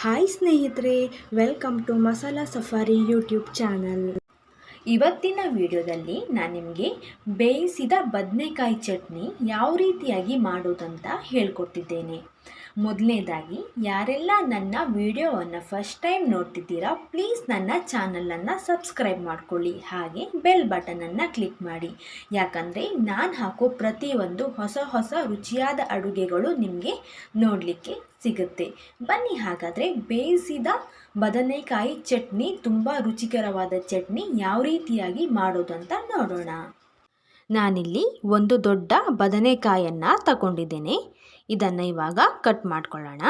Hi ಸ್ನೇಹಿತರೆ welcome to Masala Safari YouTube channel ಇವತ್ತಿನ ವಿಡಿಯೋದಲ್ಲಿ ನಾನು ನಿಮಗೆ ಬೇಯಿಸಿದ ಬದನೆಕಾಯಿ ಚಟ್ನಿ ಯಾವ ರೀತಿಯಾಗಿ ಮಾಡೋದಂತ ಹೇಳ್ಕೊಡ್ತಿದ್ದೇನೆ ಮೊದಲನೇದಾಗಿ, ಯಾರೆಲ್ಲ ನನ್ನ ವಿಡಿಯೋವನ್ನು ಫಸ್ಟ್ ಟೈಮ್ ನೋಡ್ತಿದ್ದೀರಾ ಪ್ಲೀಸ್ ನನ್ನ ಚಾನಲನ್ನು ಸಬ್ಸ್ಕ್ರೈಬ್ ಮಾಡ್ಕೊಳ್ಳಿ. ಹಾಗೆ ಬೆಲ್ ಬಟನನ್ನು ಕ್ಲಿಕ್ ಮಾಡಿ. ಯಾಕಂದರೆ ನಾನು ಹಾಕೋ ಪ್ರತಿಯೊಂದು ಹೊಸ ಹೊಸ ರುಚಿಯಾದ ಅಡುಗೆಗಳು ನಿಮಗೆ ನೋಡಲಿಕ್ಕೆ ಸಿಗುತ್ತೆ. ಬನ್ನಿ ಹಾಗಾದರೆ ಬೇಯಿಸಿದ ಬದನೆಕಾಯಿ ಚಟ್ನಿ, ತುಂಬ ರುಚಿಕರವಾದ ಚಟ್ನಿ ಯಾವ ರೀತಿಯಾಗಿ ಮಾಡೋದು ಅಂತ ನೋಡೋಣ. ನಾನಿಲ್ಲಿ ಒಂದು ದೊಡ್ಡ ಬದನೆಕಾಯನ್ನು ತಗೊಂಡಿದ್ದೇನೆ. ಇದನ್ನು ಇವಾಗ ಕಟ್ ಮಾಡ್ಕೊಳ್ಳೋಣ.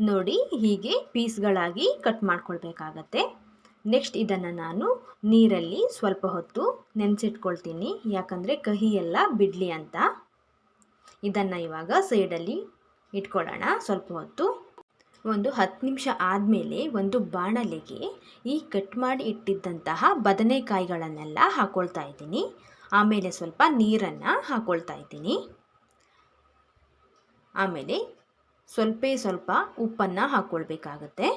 ನೋಡಿ, ಹೀಗೆ ಪೀಸ್ಗಳಾಗಿ ಕಟ್ ಮಾಡ್ಕೊಳ್ಬೇಕಾಗತ್ತೆ. ನೆಕ್ಸ್ಟ್ ಇದನ್ನು ನಾನು ನೀರಲ್ಲಿ ಸ್ವಲ್ಪ ಹೊತ್ತು ನೆನೆಸಿಟ್ಕೊಳ್ತೀನಿ. ಯಾಕಂದರೆ ಕಹಿ ಎಲ್ಲ ಬಿಡಲಿ ಅಂತ. ಇದನ್ನು ಇವಾಗ ಸೈಡಲ್ಲಿ ಇಟ್ಕೊಳ್ಳೋಣ ಸ್ವಲ್ಪ ಹೊತ್ತು. ಒಂದು ಹತ್ತು ನಿಮಿಷ ಆದಮೇಲೆ ಒಂದು ಬಾಣಲೆಗೆ ಈ ಕಟ್ ಮಾಡಿ ಇಟ್ಟಿದ್ದಂತಹ ಬದನೆಕಾಯಿಗಳನ್ನೆಲ್ಲ ಹಾಕ್ಕೊಳ್ತಾ ಇದ್ದೀನಿ. ಆಮೇಲೆ ಸ್ವಲ್ಪ ನೀರನ್ನು ಹಾಕ್ಕೊಳ್ತಾ ಇದ್ದೀನಿ. ಆಮೇಲೆ ಸ್ವಲ್ಪ ಸ್ವಲ್ಪ ಉಪ್ಪನ್ನು ಹಾಕ್ಕೊಳ್ಬೇಕಾಗತ್ತೆ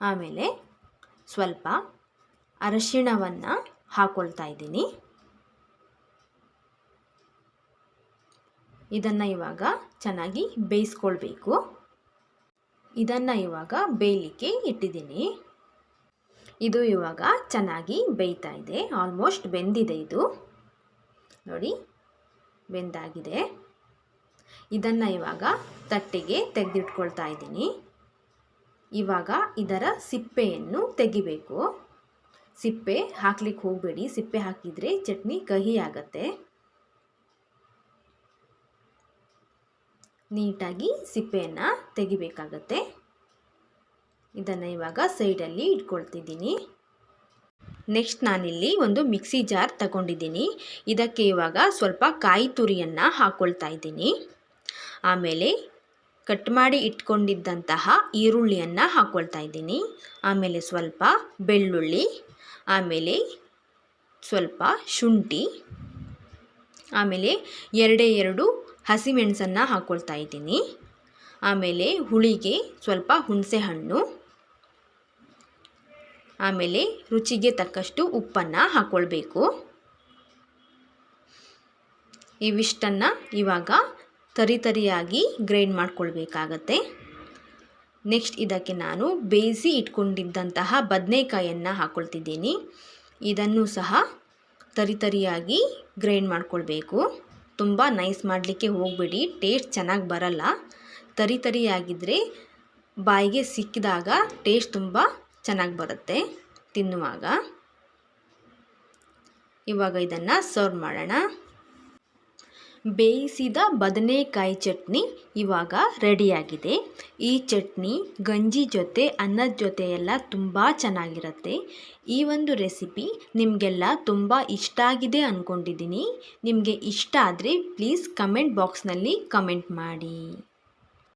ಆಮೇಲೆ ಸ್ವಲ್ಪ ಅರಶಿಣವನ್ನು ಹಾಕ್ಕೊಳ್ತಾ ಇದ್ದೀನಿ. ಇದನ್ನು ಇವಾಗ ಚೆನ್ನಾಗಿ ಬೇಯಿಸ್ಕೊಳ್ಬೇಕು. ಇದನ್ನು ಇವಾಗ ಬೇಯಲಿಕ್ಕೆ ಇಟ್ಟಿದ್ದೀನಿ. ಇದು ಇವಾಗ ಚೆನ್ನಾಗಿ ಬೇಯ್ತಾ ಇದೆ. ಆಲ್ಮೋಸ್ಟ್ ಬೆಂದಿದೆ ಇದು. ನೋಡಿ, ಬೆಂದಾಗಿದೆ. ಇದನ್ನು ಇವಾಗ ತಟ್ಟೆಗೆ ತೆಗೆದಿಟ್ಕೊಳ್ತಾ ಇದ್ದೀನಿ. ಇವಾಗ ಇದರ ಸಿಪ್ಪೆಯನ್ನು ತೆಗಿಬೇಕು. ಸಿಪ್ಪೆ ಹಾಕ್ಲಿಕ್ಕೆ ಹೋಗಬೇಡಿ. ಸಿಪ್ಪೆ ಹಾಕಿದರೆ ಚಟ್ನಿ ಕಹಿ ಆಗತ್ತೆ ನೀಟಾಗಿ ಸಿಪ್ಪೆಯನ್ನು ತೆಗಿಬೇಕಾಗತ್ತೆ. ಇದನ್ನು ಇವಾಗ ಸೈಡಲ್ಲಿ ಇಟ್ಕೊಳ್ತಿದ್ದೀನಿ. ನೆಕ್ಸ್ಟ್ ನಾನಿಲ್ಲಿ ಒಂದು ಮಿಕ್ಸಿ ಜಾರ್ ತಗೊಂಡಿದ್ದೀನಿ. ಇದಕ್ಕೆ ಇವಾಗ ಸ್ವಲ್ಪ ಕಾಯಿ ತುರಿಯನ್ನು ಹಾಕ್ಕೊಳ್ತಾ ಇದ್ದೀನಿ. ಆಮೇಲೆ ಕಟ್ ಮಾಡಿ ಇಟ್ಕೊಂಡಿದ್ದಂತಹ ಈರುಳ್ಳಿಯನ್ನು ಹಾಕ್ಕೊಳ್ತಾ ಇದ್ದೀನಿ. ಆಮೇಲೆ ಸ್ವಲ್ಪ ಬೆಳ್ಳುಳ್ಳಿ, ಆಮೇಲೆ ಸ್ವಲ್ಪ ಶುಂಠಿ, ಆಮೇಲೆ ಎರಡೇ ಎರಡು ಹಸಿಮೆಣಸನ್ನು ಹಾಕ್ಕೊಳ್ತಾ ಇದ್ದೀನಿ. ಆಮೇಲೆ ಹುಳಿಗೆ ಸ್ವಲ್ಪ ಹುಣಸೆ ಹಣ್ಣು ಆಮೇಲೆ ರುಚಿಗೆ ತಕ್ಕಷ್ಟು ಉಪ್ಪನ್ನು ಹಾಕ್ಕೊಳ್ಬೇಕು ಇವಿಷ್ಟನ್ನು ಇವಾಗ ತರಿ ತರಿಯಾಗಿ ಗ್ರೈಂಡ್ ಮಾಡ್ಕೊಳ್ಬೇಕಾಗತ್ತೆ. ನೆಕ್ಸ್ಟ್ ಇದಕ್ಕೆ ನಾನು ಬೇಯಿಸಿ ಇಟ್ಕೊಂಡಿದ್ದಂತಹ ಬದನೆಕಾಯನ್ನು ಹಾಕ್ಕೊಳ್ತಿದ್ದೀನಿ ಇದನ್ನು ಸಹ ತರಿತರಿಯಾಗಿ ಗ್ರೈಂಡ್ ಮಾಡ್ಕೊಳ್ಬೇಕು. ತುಂಬ ನೈಸ್ ಮಾಡಲಿಕ್ಕೆ ಹೋಗಬೇಡಿ ಟೇಸ್ಟ್ ಚೆನ್ನಾಗಿ ಬರಲ್ಲ. ತರಿ ತರಿಯಾಗಿದ್ದರೆ ಬಾಯಿಗೆ ಸಿಕ್ಕಿದಾಗ ಟೇಸ್ಟ್ ತುಂಬ ಚೆನ್ನಾಗಿ ಬರುತ್ತೆ ತಿನ್ನುವಾಗ. ಇವಾಗ ಇದನ್ನು ಸರ್ವ್ ಮಾಡೋಣ. ಬೇಯಿಸಿದ ಬದನೆಕಾಯಿ ಚಟ್ನಿ ಇವಾಗ ರೆಡಿಯಾಗಿದೆ. ಈ ಚಟ್ನಿ, ಗಂಜಿ ಜೊತೆ, ಅನ್ನದ ಜೊತೆ ಎಲ್ಲ ತುಂಬ ಚೆನ್ನಾಗಿರುತ್ತೆ. ಈ ಒಂದು ರೆಸಿಪಿ ನಿಮಗೆಲ್ಲ ತುಂಬ ಇಷ್ಟ ಆಗಿದೆ ಅಂದ್ಕೊಂಡಿದ್ದೀನಿ ನಿಮಗೆ ಇಷ್ಟ ಆದರೆ ಪ್ಲೀಸ್ ಕಮೆಂಟ್ ಬಾಕ್ಸ್ನಲ್ಲಿ ಕಮೆಂಟ್ ಮಾಡಿ.